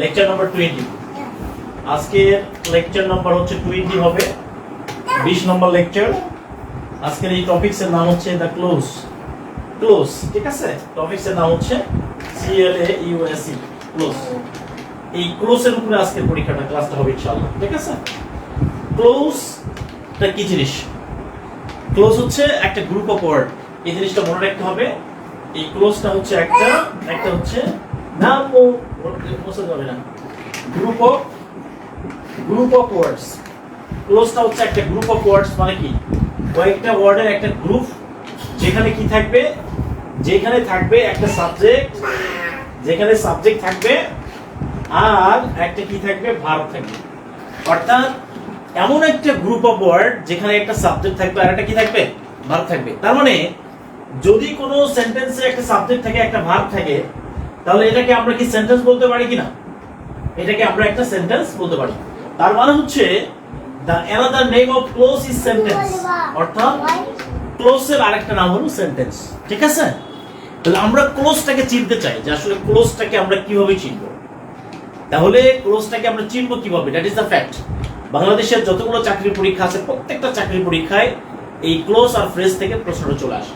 Lecture number twenty আজকের lecture number হচ্ছে twenty হবে। বিশ নম্বর লেকচার আজকের এই টপিক্স এর নাম হচ্ছে দ্য ক্লোজ ক্লোজ ঠিক আছে? টপিক্স এর নাম হচ্ছে সিএলএ ইউএসই ক্লোজ এই ক্লোজ এর উপরে আজকের পরীক্ষাটা ক্লাসটা হবে ইনশাআল্লাহ, ঠিক আছে? ক্লোজ টা কি জিনিস? ক্লোজ হচ্ছে একটা গ্রুপ অফ ওয়ার্ড এই জিনিসটা মনে রাখতে হবে। এই ক্লোজটা হচ্ছে একটা একটা হচ্ছে নাম গ্রুপ অফ ওয়ার্ডস একটা গ্রুপ অফ ওয়ার্ডস মানে কি? কয়েকটা ওয়ার্ডের একটা গ্রুপ যেখানে কি থাকবে? যেখানে থাকবে একটা সাবজেক্ট যেখানে সাবজেক্ট থাকবে, আর একটা কি থাকবে? থাকবে। অর্থাৎ এমন একটা গ্রুপ অফ ওয়ার্ড যেখানে একটা সাবজেক্ট থাকবে আর একটা কি থাকবে? থাকবে। তার মানে যদি কোনো সেন্টেন্সে একটা সাবজেক্ট থাকে, একটা ভার্ব থাকে তাহলে এটাকে আমরা কি সেন্টেন্স বলতে পারি কিনা? এটাকে আমরা একটা সেন্টেন্স বলতে পারি। তার মানে হচ্ছে another name of clause is sentence অর্থাৎ ক্লোজের আরেকটা নাম হলো সেন্টেন্স ঠিক আছে? তাহলে আমরা ক্লোজটাকে চিনতে চাই যে আসলে ক্লোজটাকে আমরা কীভাবে চিনবো। তাহলে ক্লোজটাকে আমরা চিনবো কীভাবে? দ্যাট ইজ দ্য ফ্যাক্ট বাংলাদেশের যতগুলো চাকরির পরীক্ষা আছে, প্রত্যেকটা চাকরির পরীক্ষায় এই ক্লোজ আর ফ্রেজ থেকে প্রশ্নটা চলে আসে।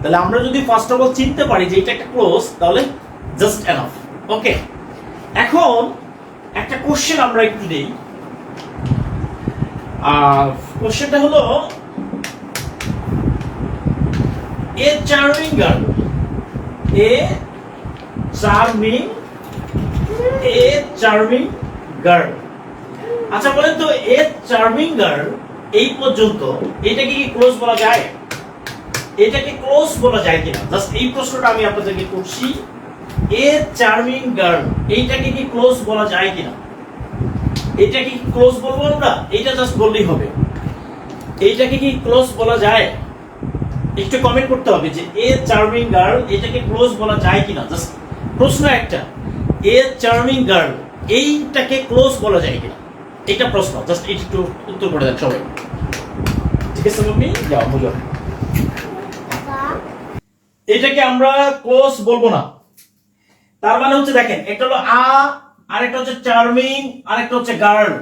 তাহলে আমরা যদি ফার্স্ট অফ অল চিনতে পারি যে এটা একটা ক্লোজ তাহলে জাস্ট এনাফ ওকে এখন একটা কোশ্চেন আমরা একটু দেই। আর কোশ্চেনটা হলো, a charming girl a charming a charming girl আচ্ছা বলেন তো, এ চার্মিং গার্ল এই পর্যন্ত এটাকে কি ক্লোজ বলা যায়? এটাকে ক্লোজ বলা যায় কিনা? জাস্ট এই প্রশ্নটা আমি আপনাদেরকে করছি। এ চার্মিং গার্ল এইটাকে কি ক্লোজ বলা যায় কিনা? এটা কি ক্লোজ বলব আমরা? এটা জাস্ট বললেই হবে। এইটাকে কি ক্লোজ বলা যায়? একটু কমেন্ট করতে হবে যে এ চার্মিং গার্ল এটাকে ক্লোজ বলা যায় কিনা? জাস্ট প্রশ্ন একটা। এ চার্মিং গার্ল এইটাকে ক্লোজ বলা যায় কিনা? এটা প্রশ্ন। জাস্ট একটু উত্তর করে দেন সবাই। ঠিক আছে মাম্মি? যাও বুঝো। এটাকে আমরা ক্লোজ বলব না। তার মানে হচ্ছে দেখেন, একটা হলো আ, আরেকটা হচ্ছে চার্মিং আরেকটা হচ্ছে গার্ল।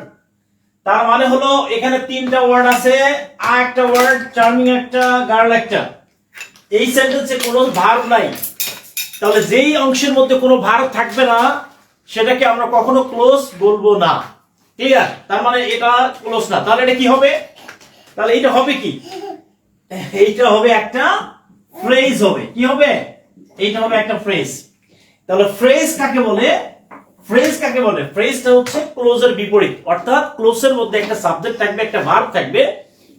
তার মানে হলো এখানে তিনটা ওয়ার্ড আছে, আ একটা ওয়ার্ড চার্মিং একটা, গার্ল একটা। এই সেন্টেন্সে কোনো ভার্ব নাই। তাহলে যেই অংশের মধ্যে কোনো ভার্ব থাকবে না, সেটাকে আমরা কখনো ক্লোজ বলব না। ঠিক আছে তার মানে এটা ক্লোজ না। তাহলে এটা কি হবে? তাহলে এটা হবে কি? এইটা হবে একটা ফ্রেজ হবে। কি হবে? এইটা হবে একটা ফ্রেজ তাহলে ফ্রেজ কাকে বলে? ফ্রেজ কাকে বলে? ফ্রেজটা হচ্ছে ক্লোজের বিপরীত। অর্থাৎ ক্লোজের মধ্যে একটা সাবজেক্ট থাকবে, একটা ভার্ব থাকবে,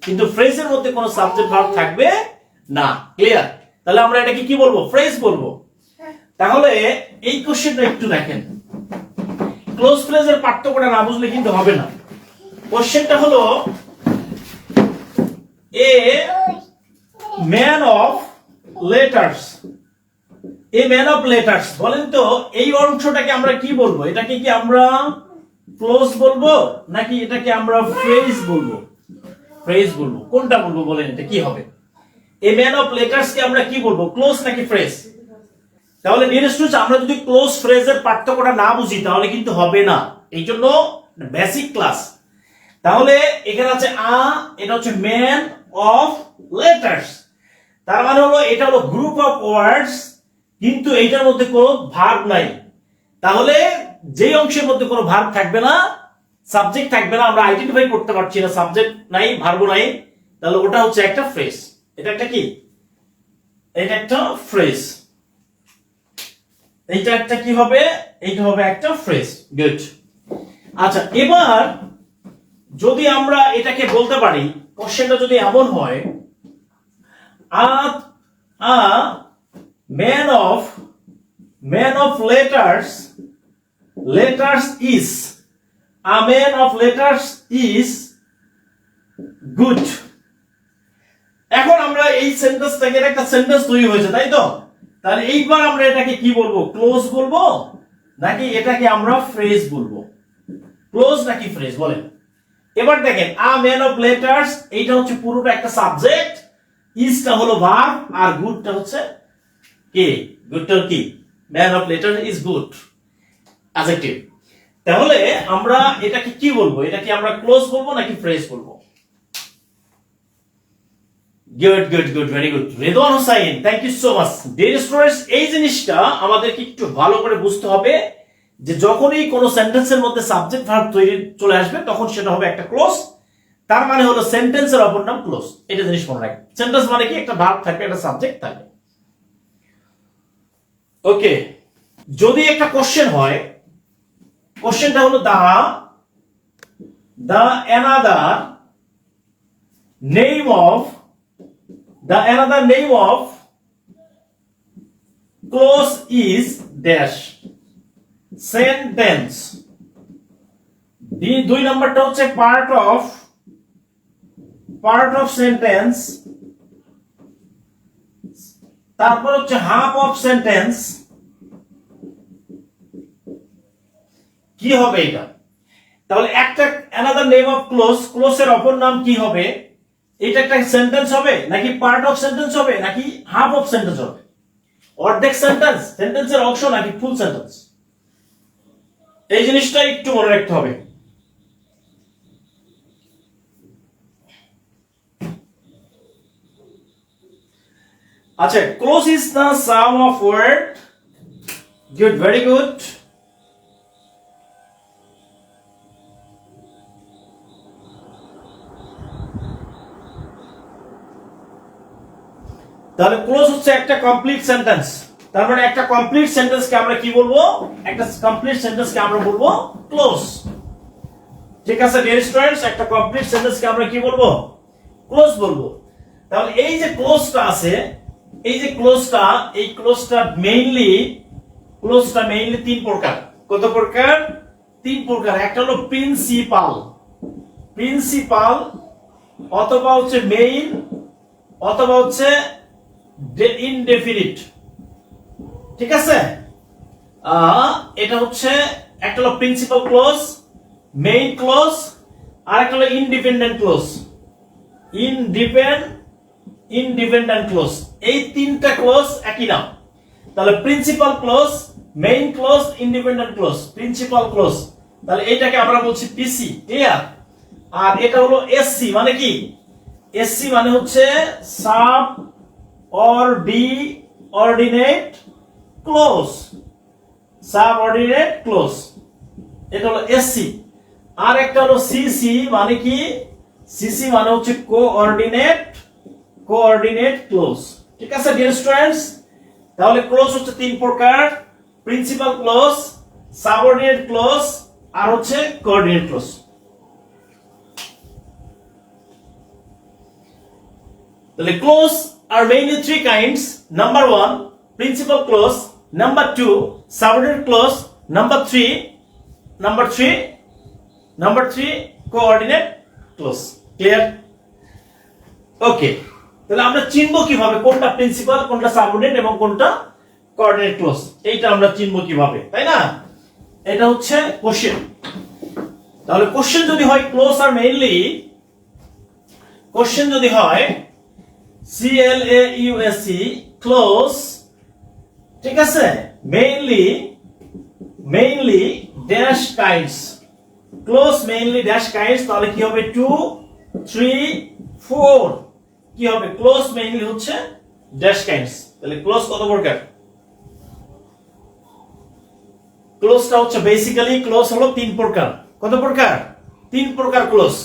কিন্তু ফ্রেজের মধ্যে কোনো সাবজেক্ট ভার্ব থাকবে না। ক্লিয়ার তাহলে আমরা এটাকে কি বলব? ফ্রেজ বলব। তাহলে এই কোশ্চেনটা একটু দেখেন। ক্লোজ ফ্রেজের পার্থক্যটা না বুঝলে কিন্তু হবে না। কোশ্চেনটা হলো a man of letters a man of letters বলেন তো, এই অংশটাকে আমরা কি বলব? এটাকে কি আমরা ক্লোজ বলব, নাকি এটাকে আমরা ফ্রেজ বলব? ফ্রেজ বলব। কোনটা বলব বলেন এটা, কি হবে? এ ম্যান অফ লেটার্স কে আমরা কি বলব? ক্লোজ নাকি ফ্রেজ তাহলে নিয়ারেস্ট হচ্ছে, আমরা যদি ক্লোজ ফ্রেজের পার্থক্যটা না বুঝি, তাহলে কিন্তু হবে না। এই জন্য বেসিক ক্লাস তাহলে এখানে আছে আ, এটা হচ্ছে ম্যান অফ লেটার্স তার মানে হলো, এটা হলো গ্রুপ অফ ওয়ার্ডস কিন্তু এইটার মধ্যে কোনো ভার্ব নাই। তাহলে যে অংশের মধ্যে কোনো ভার্ব থাকবে না, সাবজেক্ট থাকবে না, আমরা আইডেন্টিফাই করতে পারছি না, সাবজেক্ট নাই, ভার্ব নাই, তাহলে ওটা হচ্ছে একটা ফ্রেজ এটা একটা কি? এটা একটা ফ্রেজ এইটা একটা কি হবে? এইটা হবে একটা ফ্রেজ গুড আচ্ছা এবার যদি আমরা এটাকে বলতে পারি কোশ্চেনটা যদি এমন হয়, a a man of man of letters letters is a man of letters is good এখন আমরা এই সেন্টেন্স থেকে একটা সেন্টেন্স তৈরি হয়েছে, তাই তো? তাহলে এইবার আমরা এটাকে কি বলব? ক্লোজ বলব? নাকি এটাকে আমরা ফ্রেজ বলব? ক্লোজ নাকি ফ্রেজ বলেন। এবার দেখেন আ ম্যান অফ লেটার্স এইটা হচ্ছে পুরোটা একটা সাবজেক্ট ইজটা হলো ভার্ব আর গুডটা হচ্ছে কি? গুডটা কি? Man of letter is good adjective তাহলে আমরা এটাকে কি বলব? এটাকে আমরা ক্লোজ বলব নাকি ফ্রেজ বলব? Good good good very good Redwan Hossain thank you so much dear students এই জিনিসটা আমাদেরকে একটু ভালো করে বুঝতে হবে যে যখনই কোনো সেন্টেন্সের মধ্যে সাবজেক্ট ভার্ব তৈরি চলে আসবে, তখন সেটা হবে একটা ক্লোজ তার মানে হলো সেন্টেন্সের অপর নাম ক্লোজ এটা জিনিস মনে রাখবে সেন্টেন্স মানে কি? একটা ভার্ব থাকবে, একটা সাবজেক্ট থাকবে। ওকে যদি একটা কোশ্চেন হয় কোশ্চেনটা হলো the the another name of the another name of clause is dash, sentence. The দুই নাম্বারটা হচ্ছে part of part of sentence তারপর হচ্ছে হাফ অফ সেন্টেন্স কি হবে এটা? তাহলে একটা অ্যানাদার নেম অফ ক্লোজ ক্লোজের অপর নাম কি হবে? এটা একটা সেন্টেন্স হবে? নাকি পার্ট অফ সেন্টেন্স হবে? নাকি হাফ অফ সেন্টেন্স হবে? অর্ধেক সেন্টেন্স সেন্টেন্সের অংশ নাকি ফুল সেন্টেন্স এই জিনিসটা একটু মনে রাখতে হবে। আচ্ছা clause is the sum of word good very good তাহলে ক্লোজ হচ্ছে একটা কমপ্লিট সেন্টেন্স তার মানে একটা কমপ্লিট সেন্টেন্সকে আমরা কি বলব? একটা কমপ্লিট সেন্টেন্সকে আমরা বলব ক্লোজ ঠিক আছে ডিয়ার স্টুডেন্টস একটা কমপ্লিট সেন্টেন্সকে আমরা কি বলব? ক্লোজ বলব। তাহলে এই যে ক্লোজটা আছে এই যে ক্লোজটা, এই ক্লোজটা মেইনলি ক্লোজটা মেইনলি তিন প্রকার। কত প্রকার? তিন প্রকার। একটা হলো প্রিন্সিপাল প্রিন্সিপাল অথবা হচ্ছে মেইন অথবা হচ্ছে ইনডেফিনিট ঠিক আছে? এটা হচ্ছে একটা হলো প্রিন্সিপাল ক্লোজ মেইন ক্লোজ আর একটা হলো independent clause independ independent clause এই তিনটা ক্লোজ একই নাম। তাহলে principal clause main clause independent clause principal clause তাহলে এটাকে আমরা বলছি পিসি ক্লিয়ার আর এটা হলো এসসি মানে কি? এসসি মানে হচ্ছে subordinate clause subordinate clause এটা হলো এসসি আর একটা হলো সিসি মানে কি? সিসি মানে হচ্ছে কোঅর্ডিনেট কোঅর্ডিনেট ক্লোজ ঠিক আছে ডিয়ার স্টুডেন্টস তাহলে ক্লোজ হচ্ছে তিন প্রকার প্রিন্সিপাল ক্লোজ সাবঅর্ডিনেট ক্লোজ আর হচ্ছে কোঅর্ডিনেট ক্লোজ তাহলে ক্লোজ আর mainly three kinds number one principal clause number two subordinate clause number three number three number three coordinate clause clear okay তাহলে আমরা চিনবো কীভাবে কোনটা প্রিন্সিপাল কোনটা সাবঅর্ডিনেট এবং কোনটা কোঅর্ডিনেট ক্লোজ এইটা আমরা চিনবো কীভাবে, তাই না? এটা হচ্ছে কোশ্চেন তাহলে কোশ্চেন যদি হয় ক্লোজ আর মেইনলি কোশ্চেন যদি হয় C L A U S E clause ঠিক আছে? Mainly mainly dash kinds clause mainly dash kinds তাহলে কি হবে? টু থ্রি ফোর কি হবে? ক্লোজ মেইনলি হচ্ছে ড্যাশ কাইন্ডস তাহলে ক্লোজ কত প্রকার ক্লোজটা হচ্ছে বেসিক্যালি ক্লোজ হলো তিন প্রকার। কত প্রকার? তিন প্রকার ক্লোজ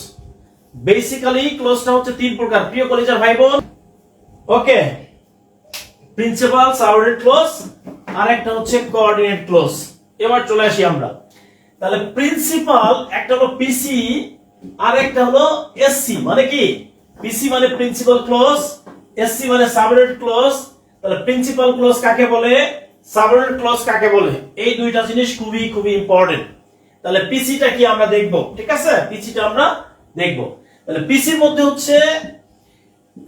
বেসিক্যালি ক্লোজটা হচ্ছে তিন প্রকার। প্রিয় কলেজের ভাই বোন ওকে। প্রিন্সিপাল সাবঅর্ডিনেট ক্লোজ আর একটা হচ্ছে কোঅর্ডিনেট ক্লোজ এবার চলে আসি আমরা। তাহলে প্রিন্সিপাল একটা হলো পিসি আর একটা হলো এসসি মানে কি? পিসি মানে প্রিন্সিপাল ক্লোজ এসসি মানে সাবঅর্ডিনেট ক্লোজ তাহলে প্রিন্সিপাল ক্লোজ কাকে বলে? সাবঅর্ডিনেট ক্লোজ কাকে বলে? এই দুইটা জিনিস খুবই খুবই ইম্পর্টেন্ট তাহলে পিসিটা কি আমরা দেখব? ঠিক আছে? পিসিটা আমরা দেখব। তাহলে পিসির মধ্যে হচ্ছে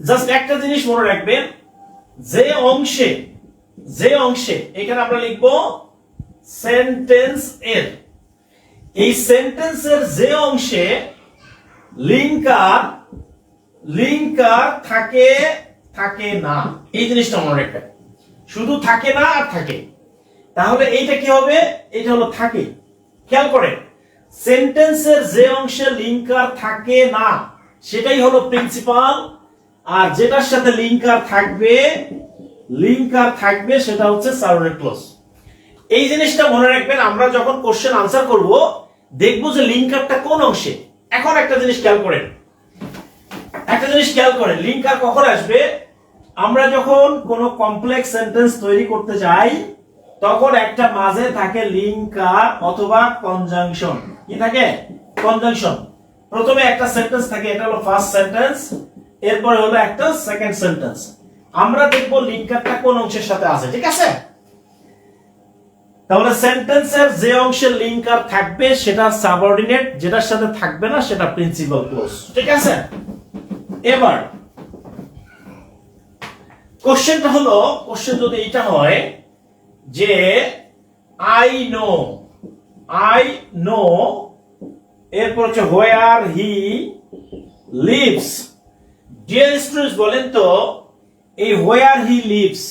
জাস্ট একটা জিনিস মনে রাখবেন, যে অংশে যে অংশে, এখানে আমরা লিখব সেন্টেন্স এর। এই সেন্টেন্সের যে অংশে লিঙ্কার লিঙ্কার থাকে থাকে না। এই জিনিসটা মনে রাখবেন শুধু থাকে না আর থাকে। তাহলে এইটা কি হবে? এটা হলো থাকে। খেয়াল করেন, সেন্টেন্সের যে অংশে লিঙ্কার থাকে না, সেটাই হলো প্রিন্সিপাল। আর যেটার সাথে লিঙ্কার থাকবে লিঙ্কার থাকবে, সেটা হচ্ছে সাবঅর্ডিনেট ক্লজ। এই জিনিসটা মনে রাখবেন, আমরা যখন কোশ্চেন আনসার করব, দেখব যে লিঙ্কারটা কোন অংশে। এখন একটা জিনিস খেয়াল করেন একটা জিনিস খেয়াল করেন লিঙ্কার কখন আসবে? আমরা যখন কোনো কমপ্লেক্স সেন্টেন্স তৈরি করতে যাই তখন একটা মাঝে থাকে লিঙ্কার অথবা কনজাংশন কি থাকে? কনজাংশন প্রথমে একটা সেন্টেন্স থাকে, এটা হলো ফার্স্ট সেন্টেন্স এরপরে হলো একটা সেকেন্ড সেন্টেন্স আমরা দেখব লিঙ্কারটা কোন অংশের সাথে আছে, ঠিক আছে? তাহলে সেন্টেন্সের যে অংশের লিঙ্কার থাকবে, সেটা সাবঅর্ডিনেট যেটার সাথে থাকবে না, সেটা প্রিন্সিপাল ক্লোজ ঠিক আছে? এবার, কোশ্চেনটা হলো, কোশ্চেন যদি এটা হয় যে আই নো আই নো এরপর হচ্ছে where he lives dear students বলেন তো, এই হোয়ার হি লিভস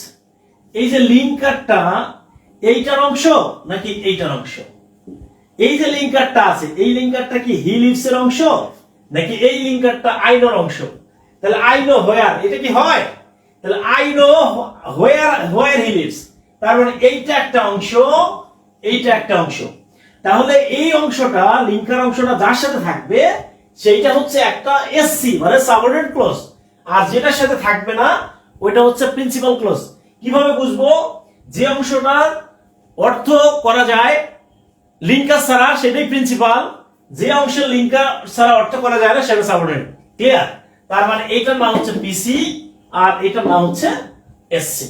এই যে লিঙ্কারটা এইটার অংশ নাকি এইটার অংশ? এই যে লিঙ্কারটা আছে, এই লিঙ্কারটা কি হি লিভস এর অংশ নাকি এই লিঙ্কারটা আইনোর অংশ? তাহলে আই নো হোয়ার এটা কি হয়? তাহলে আইনো হোয়ার হোয়ার হি লিভস তার মানে এইটা একটা অংশ, এইটা একটা অংশ। তাহলে এই অংশটা, লিঙ্কার অংশটা যার সাথে থাকবে, সেইটা হচ্ছে একটা এসসি মানে সাবঅর্ডিনেট ক্লোজ আর যেটার সাথে থাকবে না, ওইটা হচ্ছে প্রিন্সিপাল ক্লোজ কীভাবে বুঝব? যে অংশটার অর্থ করা যায় লিঙ্কার ছাড়া, সেটাই প্রিন্সিপাল যে অংশের লিঙ্কার ছাড়া অর্থ করা যায় না, সেটা সাবঅর্ডিনেট ক্লিয়ার তার মানে এইটার নাম হচ্ছে পিসি আর এটার নাম হচ্ছে এসসি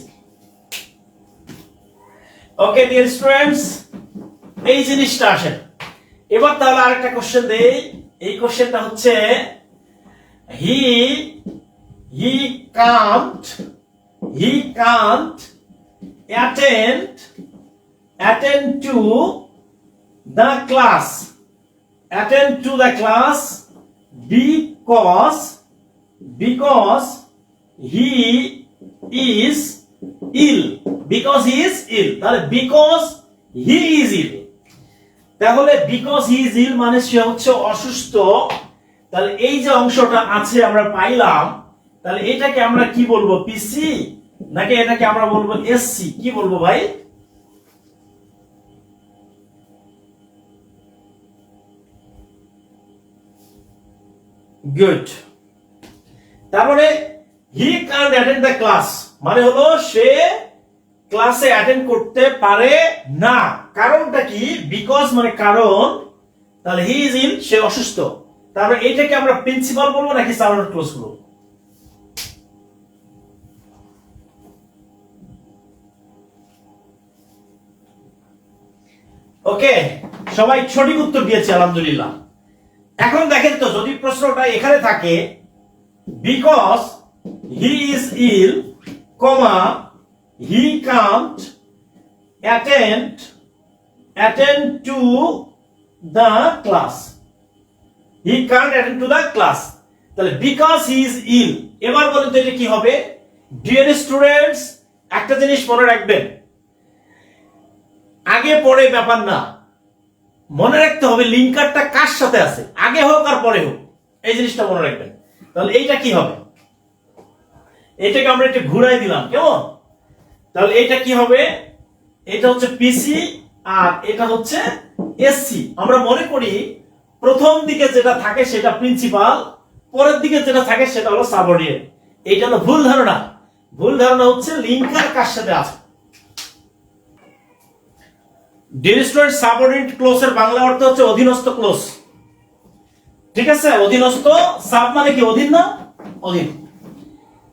ওকে ডিয়ার স্টুডেন্টস এই জিনিসটা আসেন। এবার তাহলে আরেকটা কোশ্চেন দেই। এই কোশ্চেনটা হচ্ছে he he can't he can't attend attend to the class attend to the class because ill. তাহলে তাহলে মানে সে হচ্ছে অসুস্থ। তাহলে এই যে অংশটা আছে আমরা পাইলাম, তাহলে এটাকে আমরা কি বলব পিসি নাকি এটাকে আমরা বলব এসসি কি বলব ভাই? গুড তারপরে হি কান অ্যাটেন্ড দ্য ক্লাস মানে হলো সে ক্লাসে অ্যাটেন্ড করতে পারে না। কারণটা কি? বিকজ মানে কারণ, তাহলে হি ইজ ইন সে অসুস্থ। তারপরে এইটাকে আমরা প্রিন্সিপাল বলব নাকি সাবঅর্ডিনেট ক্লোজ বলব? ওকে সবাই সঠিক উত্তর দিয়েছে, আলহামদুলিল্লাহ। এখন দেখেন তো, যদি প্রশ্নটা এখানে থাকে because he is ill comma he can't attend attend to the class he can't attend to the class তাহলে বিকজ হি ইজ ইল এবার বলেন তো এটা কি হবে? ডিয়ার স্টুডেন্টস একটা জিনিস মনে রাখবেন। আগে পরে ব্যাপার না। মনে রাখতে হবে লিঙ্কারটা কার সাথে আছে? আগে হোক আর পরে হোক। এই জিনিসটা মনে রাখবেন। তাহলে এইটা কি হবে? এটাকে আমরা একটু ঘুরাই দিলাম, কেমন? তাহলে এটা কি হবে? এটা হচ্ছে পিসি আর এটা হচ্ছে এসসি আমরা মনে করি প্রথম দিকে যেটা থাকে সেটা প্রিন্সিপাল পরের দিকে যেটা থাকে সেটা হলো সাবঅর্ডিনেট এটা হলো ভুল ধারণা। ভুল ধারণা হচ্ছে লিঙ্কার কার সাথে আছে। ডিরিস্ট্রয়েড সাবঅর্ডিনেট ক্লোজের বাংলা অর্থ হচ্ছে অধীনস্থ ক্লোজ ঠিক আছে? অধীনস্থ সাব মানে কি অধীন না অধীন?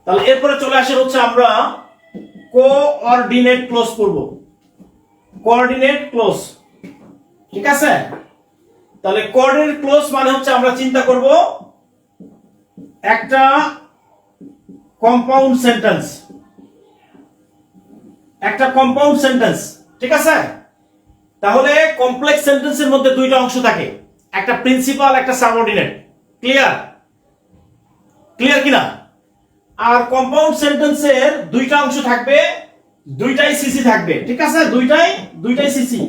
তাহলে এরপরে চলে আসে হচ্ছে আমরা কোঅর্ডিনেট ক্লোজ করব। কোঅর্ডিনেট ক্লোজ ঠিক আছে? তাহলে কোঅর্ডিনেট ক্লোজ মানে হচ্ছে আমরা চিন্তা করব একটা কম্পাউন্ড সেন্টেন্স একটা কম্পাউন্ড সেন্টেন্স ঠিক আছে? তাহলে কমপ্লেক্স সেন্টেন্সের মধ্যে দুইটা অংশ থাকে। একটা প্রিন্সিপাল একটা সাবঅর্ডিনেট ক্লিয়ার ক্লিয়ার কিনা? আর কম্পাউন্ড সেন্টেন্সের দুইটা অংশ থাকবে, দুইটাই সিসি থাকবে, ঠিক আছে? দুইটাই দুইটাই সিসি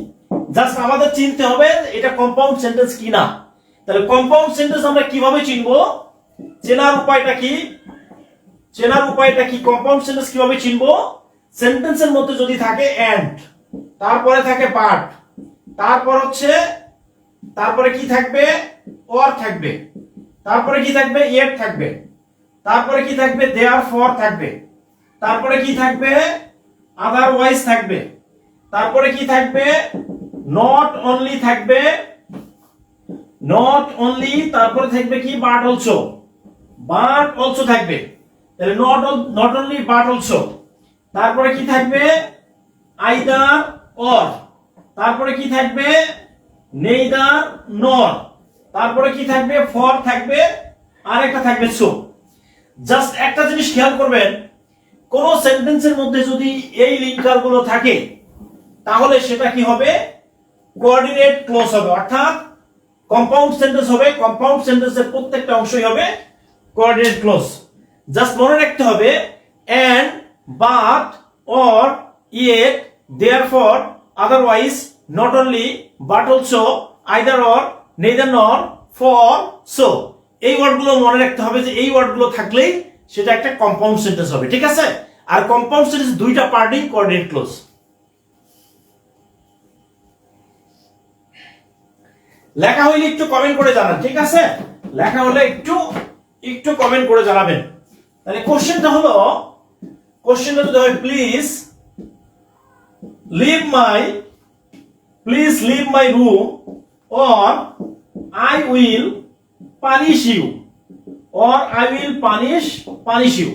জাস্ট আমাদের চিনতে হবে এটা কম্পাউন্ড সেন্টেন্স কি না তাহলে কম্পাউন্ড সেন্টেন্স আমরা কীভাবে চিনবো? চেনার উপায়টা কি? চেনার উপায়টা কি? কম্পাউন্ড সেন্টেন্স কীভাবে চিনবো? সেন্টেন্সের মধ্যে যদি থাকে এন্ড তারপরে থাকে পার্ট তারপর হচ্ছে তারপরে কি থাকবে? অর থাকবে। তারপরে কি থাকবে? ইয়েট থাকবে। তারপরে কি থাকবে? দেয়ার ফর থাকবে। তারপরে কি থাকবে? আদারওয়াইজ থাকবে। তারপরে কি থাকবে? নট অনলি থাকবে। নট অনলি তারপরে থাকবে কি? বাট অলসো বাট অলসো থাকবে। তাহলে not not only but also তারপরে কি থাকবে? আইদার অর তারপরে কি থাকবে? নেইদার নর। তারপরে কি থাকবে? ফর থাকবে আর একটা থাকবে সো। জাস্ট একটা জিনিস খেয়াল করবেন, কোন সেন্টেন্সের মধ্যে যদি এই লিঙ্কারগুলো থাকে, তাহলে সেটা কি হবে? কোঅর্ডিনেট ক্লোজ হবে, অর্থাৎ কম্পাউন্ড সেন্টেন্স হবে, কম্পাউন্ড সেন্টেন্সের প্রত্যেকটা অংশই হবে কোঅর্ডিনেট ক্লোজ। জাস্ট মনে রাখতে হবে and but or yet therefore otherwise not only but also either or neither nor for so এই ওয়ার্ডগুলো মনে রাখতে হবে যে এই ওয়ার্ডগুলো থাকলেই সেটা একটা কম্পাউন্ড সেন্টেন্স হবে, ঠিক আছে? আর কম্পাউন্ড সেন্টেন্স দুইটা পার্টই কোঅর্ডিনেট ক্লোজ লেখা হইলে একটু কমেন্ট করে জানান, ঠিক আছে? লেখা হলে একটু একটু কমেন্ট করে জানাবেন। তাহলে কোশ্চেনটা হলো কোশ্চেনটা যদি হয় please leave my please leave my room or I will punish you or I will punish punish you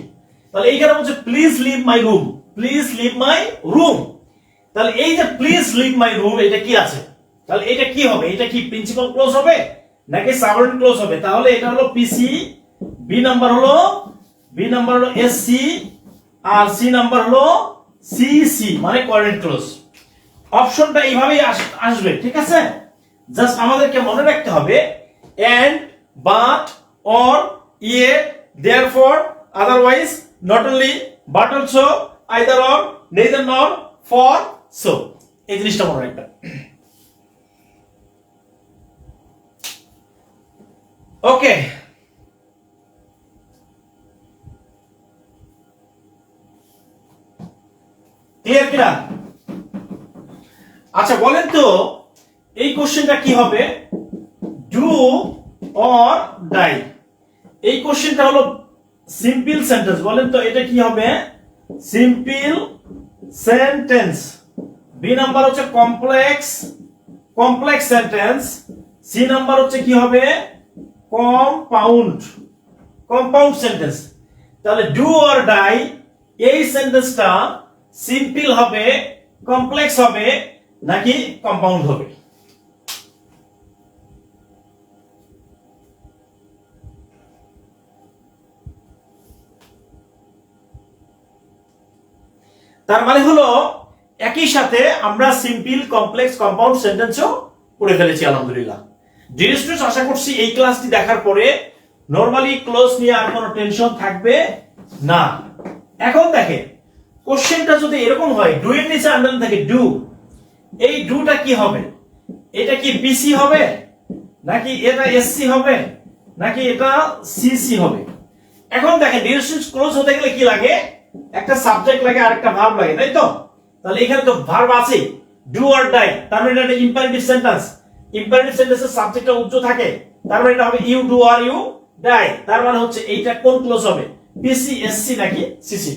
তাহলে এইখানে বলছে please leave my room please leave my room তাহলে এই যে প্লিজ লিভ মাই রুম এটা কি আছে? তাহলে এটা কি হবে? এটা কি প্রিন্সিপাল ক্লোজ হবে? নাকি সাবঅর্ডিনেট ক্লোজ হবে? তাহলে এটা হলো পিসি বি নাম্বার হলো বি নাম্বার হলো এসসি আর সি নাম্বার হলো সিসি মানে কোঅর্ডিনেট ক্লোজ অপশনটা এইভাবেই আসবে, ঠিক আছে? জাস্ট আমাদেরকে মনে রাখতে হবে and but or yet therefore otherwise not only but also either or neither nor for so এই জিনিসটা মনে রাখবেন ওকে ক্লিয়ার কিনা? আচ্ছা বলেন তো, এই কোশ্চেনটা কি হবে? ডু অর ডাই এই কোশ্চেনটা হলো সিম্পল সেন্টেন্স বলেন তো, এটা কি হবে? সিম্পল সেন্টেন্স বি নাম্বার হচ্ছে complex complex sentence C number হচ্ছে কি হবে? কম্পাউন্ড কম্পাউন্ড সেন্টেন্স তাহলে ডু অর ডাই এই সেন্টেন্সটা সিম্পল হবে কমপ্লেক্স হবে নাকি কম্পাউন্ড হবে? তার মানে হলো, একই সাথে আমরা সিম্পল কমপ্লেক্স কম্পাউন্ড সেন্টেন্সও পড়ে ফেলেছি, আলহামদুলিল্লাহ। ডিয়ার স্টুডেন্টস আশা করছি এই ক্লাসটি দেখার পরে নরমালি ক্লোজ নিয়ে আর কোনো টেনশন থাকবে না। এখন দেখে কোশ্চেনটা যদি এরকম হয় ডু এর নিচে আন্ডারলাইন থাকে ডু এই ডুটা কি হবে? এটা কি বিসি হবে? নাকি এটা এসসি হবে? নাকি এটা সিসি হবে? এখন দেখেন, ডিরেকশন ক্লোজ হতে গেলে কি লাগে? একটা সাবজেক্ট লাগে আর একটা ভার্ব লাগে, তাই তো? তাহলে এখানে তো ভার্ব আছে ডু অর ডাই তার মানে এটা ইম্পারেটিভ সেন্টেন্স ইম্পারেটিভ সেন্টেন্সের সাবজেক্টটা উচ্চ থাকে, তার মানে এটা হবে ইউ ডু আর ইউ ডাই তার মানে হচ্ছে এইটা কোন ক্লোজ হবে? পিসি এসসি নাকি সিসি